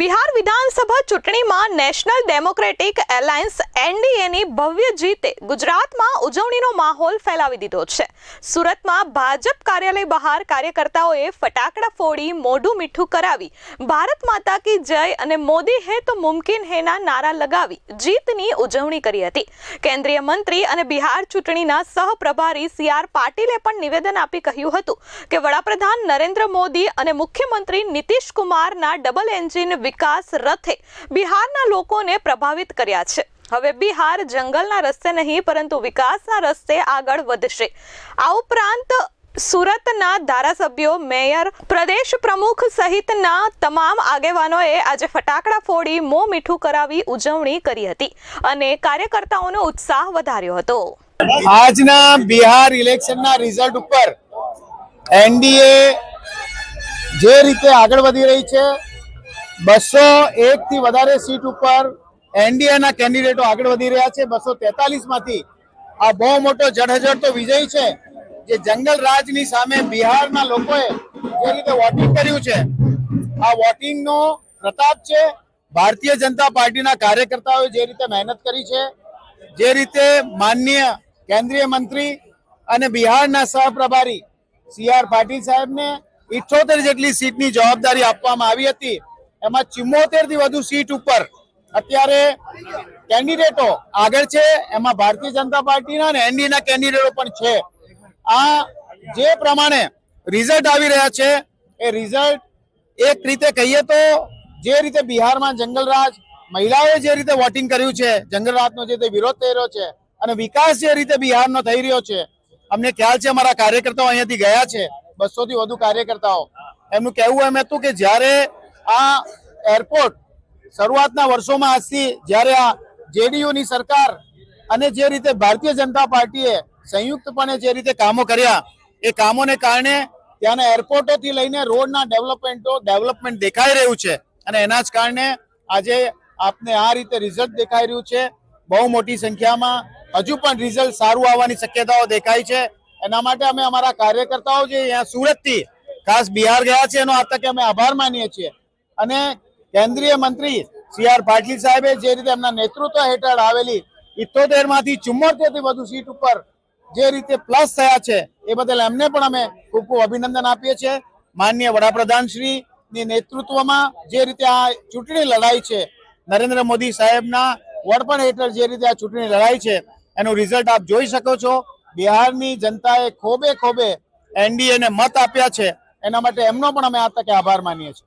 બિહાર વિધાનસભા ચૂંટણીમાં national democratic alliance એનડીએની ભવ્ય જીતે ગુજરાતમાં ઉજવણીનો માહોલ ફેલાવી દીધો છે. સુરતમાં ભાજપ કાર્યાલય બહાર કાર્યકર્તાઓએ ફટાકડા ફોડી મોઢું મીઠું કરાવી. ભારત માતા કી જય અને મોદી હે તો મુમકિન હેના નારા લગાવી જીતની ઉજવણી કરી હતી. કેન્દ્રીય મંત્રી અને બિહાર ચૂંટણીના સહપ્રભારી સી આર પાટીલે પણ નિવેદન આપી કહ્યું હતું કે વડાપ્રધાન નરેન્દ્ર મોદી અને મુખ્યમંત્રી નીતિશ કુમારના ડબલ એન્જિન વિકાસ રથે બિહારના લોકોને પ્રભાવિત કર્યા છે. હવે બિહાર જંગલના રસ્તે નહીં, પરંતુ વિકાસના રસ્તે આગળ વધશે. આ ઉપરાંત સુરતના ધારાસભ્યો, મેયર, પ્રદેશ પ્રમુખ સહિતના તમામ આગેવાનોએ આજે ફટાકડા ફોડી મો મીઠું કરાવી ઉજવણી કરી હતી અને કાર્યકર્તાઓનો ઉત્સાહ વધાર્યો હતો. આજના બિહાર ઇલેક્શનના રિઝલ્ટ ઉપર એનડીએ જે રીતે આગળ વધી રહી છે બસો એક થી વધારે સીટ ઉપર એનડીએના કેન્ડિડેટો આગળ વધી રહ્યા છે. બસો તેતાલીસમાંથી આ બહુ મોટો જડહજડતો વિજય છે, જે જંગલ રાજની સામે બિહારના લોકોએ જે રીતે વોટિંગ કર્યું છે. આ વોટિંગનો પ્રતાપ છે, ભારતીય જનતા પાર્ટીના કાર્યકર્તાઓએ જે રીતે મહેનત કરી છે, જે રીતે માનનીય કેન્દ્રીય મંત્રી અને બિહારના સહપ્રભારી સી આર પાટીલ સાહેબને ઇઠોતેર જેટલી સીટની જવાબદારી આપવામાં આવી હતી. એમાં ચુમ્મોતેરથી વધુ સીટ ઉપર અત્યારે કેન્ડિડેટો આગળ છે, એમાં ભારતીય જનતા પાર્ટીના અને એનડીના કેન્ડિડેટો પણ છે. આ જે પ્રમાણે રિઝલ્ટ આવી રહ્યા છે, એ રિઝલ્ટ એક રીતે કહીએ તો જે રીતે બિહારમાં જંગલરાજ મહિલાઓએ જે રીતે વોટિંગ કર્યું છે, જંગલરાજનો જે તે વિરોધ થઈ રહ્યો છે અને વિકાસ જે રીતે બિહારનો થઈ રહ્યો છે, અમને ખ્યાલ છે અમારા કાર્યકર્તાઓ અહીંયાથી ગયા છે બસો થી વધુ કાર્યકર્તાઓ. એમનું કહેવું એમ હતું કે જ્યારે આ એરપોર્ટ શરૂઆતના વર્ષોમાં આજથી જ્યારે આ જેડીયુ ની સરકાર અને જે રીતે ભારતીય જનતા પાર્ટીએ સંયુક્તપણે જે રીતે કામો કર્યા, એ કામોને કારણે ત્યાંના એરપોર્ટોથી લઈને રોડના ડેવલપમેન્ટો ડેવલપમેન્ટ દેખાઈ રહ્યું છે. અને એના જ કારણે આજે આપને આ રીતે રિઝલ્ટ દેખાઈ રહ્યું છે. બહુ મોટી સંખ્યામાં હજુ પણ રિઝલ્ટ સારું આવવાની શક્યતાઓ દેખાય છે. એના માટે અમે અમારા કાર્યકર્તાઓ જે અહીંયા સુરતથી ખાસ બિહાર ગયા છે એનો આ તકે અમે આભાર માનીએ છીએ. અને કેન્દ્રીય મંત્રી સી આર પાટીલ સાહેબે જે રીતે એમના નેતૃત્વ હેઠળ આવેલી ઇત્તોતેરમાંથી ચુમ્મોતેરથી વધુ સીટ ઉપર જે રીતે પ્લસ થયા છે, એ બદલ એમને પણ અમે ખૂબ ખૂબ અભિનંદન આપીએ છીએ. માન્ય વડાપ્રધાન શ્રી ની નેતૃત્વમાં જે રીતે આ ચૂંટણી લડાઈ છે, નરેન્દ્ર મોદી સાહેબના વડપણ હેઠળ જે રીતે આ ચૂંટણી લડાઈ છે, એનું રિઝલ્ટ આપ જોઈ શકો છો. બિહારની જનતાએ ખોબે ખોબે એનડીએ ને મત આપ્યા છે, એના માટે એમનો પણ અમે આ તકે આભાર માનીએ છીએ.